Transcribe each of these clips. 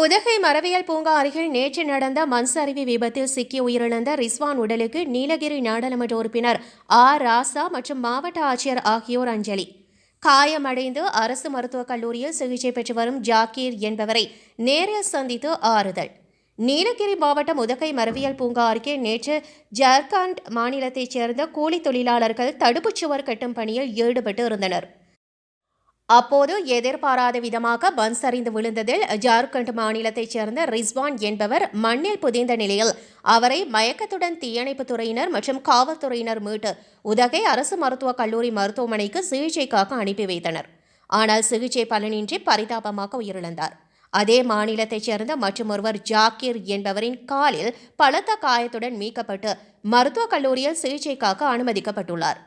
உதகை மரவியல் பூங்கா அருகில் நேற்று நடந்த மண் விபத்தில் சிக்கி உயிரிழந்த ரிஸ்வான் உடலுக்கு நீலகிரி நாடாளுமன்ற உறுப்பினர் ஆர் ராசா மற்றும் மாவட்ட ஆட்சியர் ஆகியோர் அஞ்சலி. காயமடைந்து அரசு மருத்துவக் கல்லூரியில் சிகிச்சை பெற்று வரும் ஜாக்கீர் என்பவரை நேரில் சந்தித்து ஆறுதல். நீலகிரி மாவட்டம் உதகை மரவியல் பூங்கா அருகே நேற்று ஜார்க்கண்ட் மாநிலத்தைச் சேர்ந்த கூலி தொழிலாளர்கள் தடுப்புச் சுவர் கட்டும் பணியில் ஈடுபட்டு இருந்தனர். அப்போது எதிர்பாராத விதமாக பன்ஸ் சரிந்து விழுந்ததில் ஜார்க்கண்ட் மாநிலத்தைச் சேர்ந்த ரிஸ்வான் என்பவர் மண்ணில் புதைந்த நிலையில் அவரை மயக்கத்துடன் தீயணைப்புத் துறையினர் மற்றும் காவல்துறையினர் மீட்டு உதகை அரசு மருத்துவக் கல்லூரி மருத்துவமனைக்கு சிகிச்சைக்காக அனுப்பி வைத்தனர். ஆனால் சிகிச்சை பலனின்றி பரிதாபமாக உயிரிழந்தார். அதே மாநிலத்தைச் சேர்ந்த மற்றொருவர் ஜாக்கீர் என்பவரின் காலில் பலத்த காயத்துடன் மீட்கப்பட்டு மருத்துவக் கல்லூரியில் சிகிச்சைக்காக அனுமதிக்கப்பட்டுள்ளார்.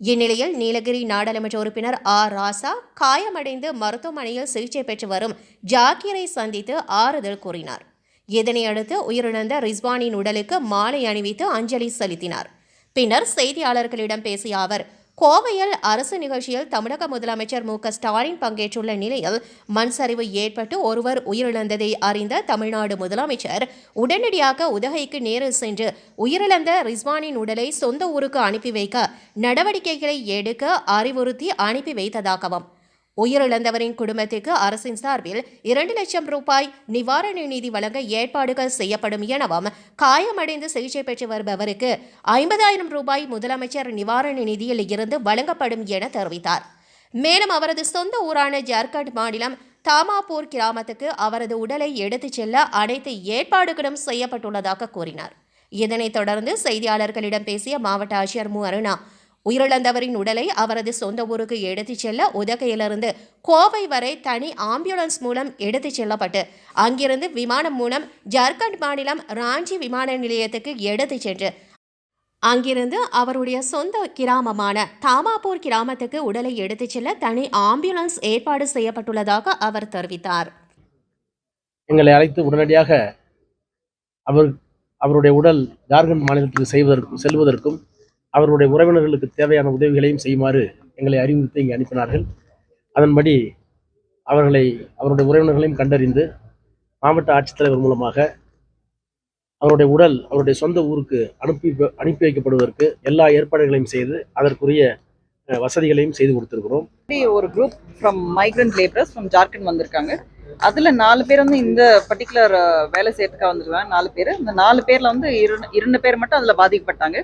இந்நிலையில் நீலகிரி நாடாளுமன்ற உறுப்பினர் ஆர் ராசா காயமடைந்து மருத்துவமனையில் சிகிச்சை பெற்று வரும் ஜாக்கீரை சந்தித்து ஆறுதல் கூறினார். இதனையடுத்து உயிரிழந்த ரிஸ்வானின் உடலுக்கு மாலை அணிவித்து அஞ்சலி செலுத்தினார். பின்னர் செய்தியாளர்களிடம் பேசிய அவர் கோவையில் அரசு நிகழ்ச்சியில் தமிழக முதலமைச்சர் மு க ஸ்டாலின் பங்கேற்றுள்ள நிலையில் மண் சரிவு ஏற்பட்டு ஒருவர் உயிரிழந்ததை அறிந்த தமிழ்நாடு முதலமைச்சர் உடனடியாக உதகைக்கு நேரில் சென்று உயிரிழந்த ரிஸ்வானின் உடலை சொந்த ஊருக்கு அனுப்பி வைக்க நடவடிக்கைகளை எடுக்க அறிவுறுத்தி அனுப்பி வைத்ததாகவும் உயிரிழந்தவரின் குடும்பத்திற்கு அரசின் சார்பில் இரண்டு லட்சம் ரூபாய் நிவாரண நிதி வழங்க ஏற்பாடுகள் செய்யப்படும் எனவும் காயமடைந்து சிகிச்சை பெற்று வருபவருக்கு ஐம்பதாயிரம் ரூபாய் முதலமைச்சர் நிவாரண நிதியில் இருந்து வழங்கப்படும் என தெரிவித்தார். மேலும் அவரது சொந்த ஊரான ஜார்க்கண்ட் மாநிலம் தாமாபூர் கிராமத்துக்கு அவரது உடலை எடுத்துச் செல்ல அனைத்து ஏற்பாடுகளும் செய்யப்பட்டுள்ளதாக கூறினார். இதனைத் தொடர்ந்து செய்தியாளர்களிடம் பேசிய மாவட்ட ஆட்சியர் மு அருணா உயிரிழந்தவரின் உடலை அவரது சொந்த ஊருக்கு எடுத்துச் செல்ல உதகையிலிருந்து கோவை வரை தனி ஆம்புலன்ஸ் மூலம் எடுத்துச் செல்லப்பட்டு அங்கிருந்து விமானம் மூலம் ஜார்க்கண்ட் மாநிலம் ராஞ்சி விமான நிலையத்துக்கு எடுத்துச் சென்று அங்கிருந்து அவருடைய சொந்த கிராமமான தாமாபூர் கிராமத்துக்கு உடலை எடுத்துச் செல்ல தனி ஆம்புலன்ஸ் ஏற்பாடு செய்யப்பட்டுள்ளதாக அவர் தெரிவித்தார். எங்களை அழைத்து உடனடியாக அவர் அவருடைய உடல் ஜார்க்கண்ட் மாநிலத்துக்கு செய்வதற்கும் செல்வதற்கும் அவருடைய உறவினர்களுக்கு தேவையான உதவிகளையும் செய்யுமாறு எங்களை அறிவுறுத்தி இங்கே அனுப்பினார்கள். அதன்படி அவர்களை அவருடைய உறவினர்களையும் கண்டறிந்து மாவட்ட ஆட்சித்தலைவர் மூலமாக அவருடைய உடல் அவருடைய சொந்த ஊருக்கு அனுப்பி அனுப்பி வைக்கப்படுவதற்கு எல்லா ஏற்பாடுகளையும் செய்து அதற்குரிய வசதிகளையும் செய்து கொடுத்திருக்கிறோம். ஒரு group from migrant labourers from Jharkhand வந்திருக்காங்க. அதுல நாலு பேர் வந்து இந்த பர்டிகுலர் வேலை செய்யறதுக்காக வந்திருக்காங்க. நாலு பேர். இந்த நாலு பேர்ல வந்து இரண்டு இரண்டு பேர் மட்டும் அதில் பாதிக்கப்பட்டாங்க.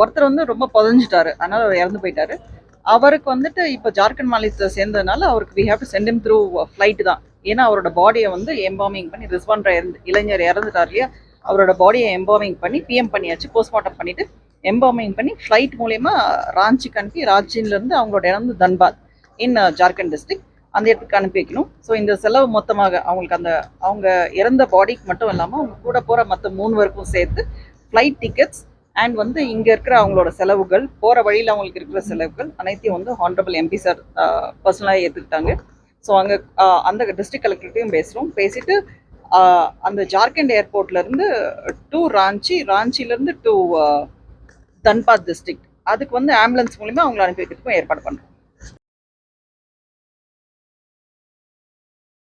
ஒருத்தர் வந்து ரொம்ப புதஞ்சிட்டாரு. அதனால அவர் இறந்து போயிட்டாரு. அவருக்கு வந்துட்டு இப்போ ஜார்க்கண்ட் மாநிலத்தில் சேர்ந்ததுனால அவருக்கு we have to send him through flight தான். ஏன்னா அவரோட பாடியை வந்து எம்பாமிங் பண்ணி ரிஸ்வான்ற இறந்து இளைஞர் இறந்துட்டார் இல்லையா? அவரோட பாடியை எம்பாமிங் பண்ணி பிஎம் பண்ணியாச்சு போஸ்ட்மார்ட்டம் பண்ணிட்டு எம்பாமிங் பண்ணி ஃப்ளைட் மூலயமா ராஞ்சிக்கு அனுப்பி ராஞ்சின்லேருந்து அவங்களோட இறந்து தன்பாத் இன் ஜார்க்கண்ட் டிஸ்ட்ரிக்ட் அந்த இடத்துக்கு அனுப்பி வைக்கணும். ஸோ இந்த செலவு மொத்தமாக அவங்களுக்கு அந்த அவங்க இறந்த பாடிக்கு மட்டும் இல்லாமல் அவங்க கூட போகிற மற்ற மூணு பேருக்கும் சேர்த்து ஃப்ளைட் டிக்கெட்ஸ் அண்ட் வந்து இங்கே இருக்கிற அவங்களோட செலவுகள் போகிற வழியில் அவங்களுக்கு இருக்கிற செலவுகள் அனைத்தையும் வந்து ஹானரபிள் எம்பி சார் பர்சனலாக ஏற்றுக்கிட்டாங்க ஸோ அங்கே அந்த டிஸ்ட்ரிக்ட் கலெக்டர்கிட்டையும் பேசுகிறோம் பேசிட்டு அந்த ஜார்க்கண்ட் ஏர்போர்ட்லேருந்து டு ராஞ்சி ராஞ்சிலேருந்து டு தன்பாத் டிஸ்ட்ரிக்ட் அதுக்கு வந்து ஆம்புலன்ஸ் மூலிமா அவங்களை அனுப்பி வைக்கிறதுக்கும் ஏற்பாடு பண்ணுறோம்